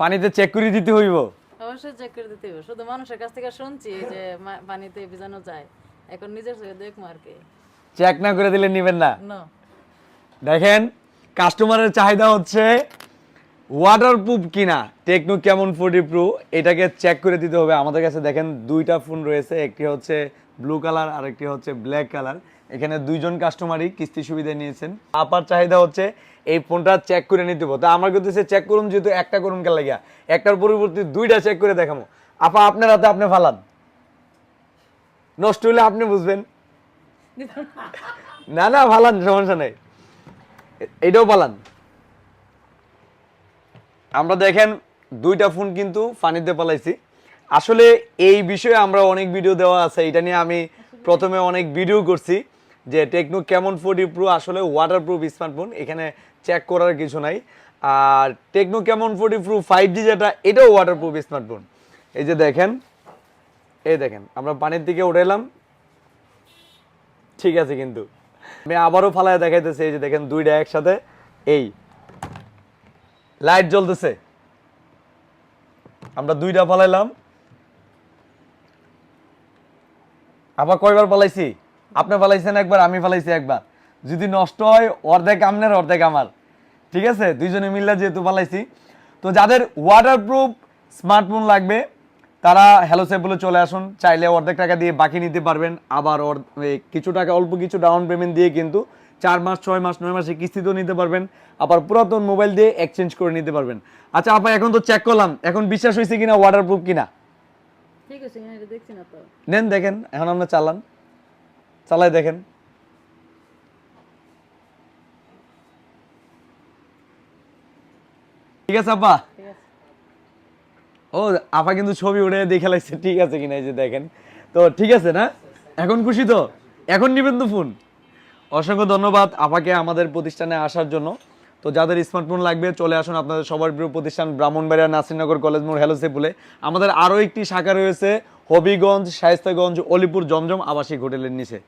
পানিতে চেক করে দিতে হইব। অবশ্যই চেক করে দিতে হইব। শুধু মানুষের কাছ থেকে শুনছি যে পানিতে ভিজানো যায়। এখন নিজের চোখে দেখব আর কি। চেক না করে দিলে নিবেন না। না। দেখেন কাস্টমারের চাহিদা হচ্ছে ওয়াটার প্রুফ কিনা টেকনো কেমন ফোর্টি প্রো এটাকে চেক করে দিতে হবে। আমাদের কাছে দেখেন দুইটা ফোন রয়েছে একটি হচ্ছে ব্লু কালার আর একটি হচ্ছে ব্ল্যাক কালার এখানে দুইজন কাস্টমারই কিস্তি সুবিধা নিয়েছেন। আপার চাহিদা হচ্ছে এই ফোনটা চেক করে নিতে হবে। তা আমার কিন্তু সে চেক করুন যেহেতু একটা করুন কে লাগিয়া। একটার পরিবর্তে দুইটা চেক করে দেখাবো। আপা আপনার হাতে আপনি ফালান। নষ্ট হলে আপনি বুঝবেন। না না ফালান সমস্যা নেই। এ- এইটাও পালান আমরা দেখেন দুইটা ফোন কিন্তু পানিতে পালাইছি। আসলে এই বিষয়ে আমরা অনেক ভিডিও দেওয়া আছে, এটা নিয়ে আমি প্রথমে অনেক ভিডিও করছি যে টেকনো কেমন ফোর্টি প্রো আসলে ওয়াটার প্রুফ স্মার্টফোন এখানে চেক করার কিছু নাই। আর Tecno Camon forty pro five G যেটা, এটাও ওয়াটার প্রুফ স্মার্টফোন এই যে দেখেন, এই দেখেন, আমরা পানির দিকে উঠে এলাম ঠিক আছে কিন্তু। আমি আবারও ফালায় দেখাইতেছি, এই যে দেখেন দুইটা একসাথে, এই। লাইট জ্বলতেছে। আমরা দুইটা ফালাইলাম। আবার কয়বার ফালাইছি? আপনি ফালাইছেন একবার, আমি ফালাইছি একবার। যদি নষ্ট হয়, অর্ধেক আমনের অর্ধেক আমার। ঠিক আছে? দুইজনে মিললে যেহেতু ফালাইছি। তো যাদের ওয়াটারপ্রুফ স্মার্টফোন লাগবে, তারা হ্যালো সেপলে চলে আসুন। চাইলে অর্ধেক টাকা দিয়ে বাকি নিতে পারবেন। আবার কিছু টাকা, অল্প কিছু ডাউন পেমেন্ট দিয়ে কিন্তু চার মাস ছয় মাস নয় মাসে কিস্তিতেও নিতে পারবেন আবার পুরাতন মোবাইল দিয়ে এক্সচেঞ্জ করে নিতে পারবেন। আচ্ছা আপা এখন তো চেক করলাম এখন বিশ্বাস হয়েছে কিনা ওয়াটারপ্রুফ কিনা? ঠিক আছে এখানে এটা দেখছি না তো নেন দেখেন এখন আমরা চালান। চালাই দেখেন। ঠিক আছে আপা? ও আপা কিন্তু ছবি উঠে দেখে লাগছে ঠিক আছে কিনা এই যে দেখেন। তো ঠিক আছে না? এখন খুশি তো? এখন নিবেন তো ফোন অসংখ্য ধন্যবাদ আপাকে আমাদের প্রতিষ্ঠানে আসার জন্য। তো যাদের স্মার্টফোন লাগবে, চলে আসুন আপনাদের সবার প্রিয় প্রতিষ্ঠান ব্রাহ্মণবাড়িয়া নাসিরনগর কলেজ মোড়, হ্যালো সেপুলে আমাদের আরও একটি শাখা রয়েছে হবিগঞ্জ, শায়স্তাগঞ্জ, অলিপুর, জমজম আবাসিক হোটেলের নিচে।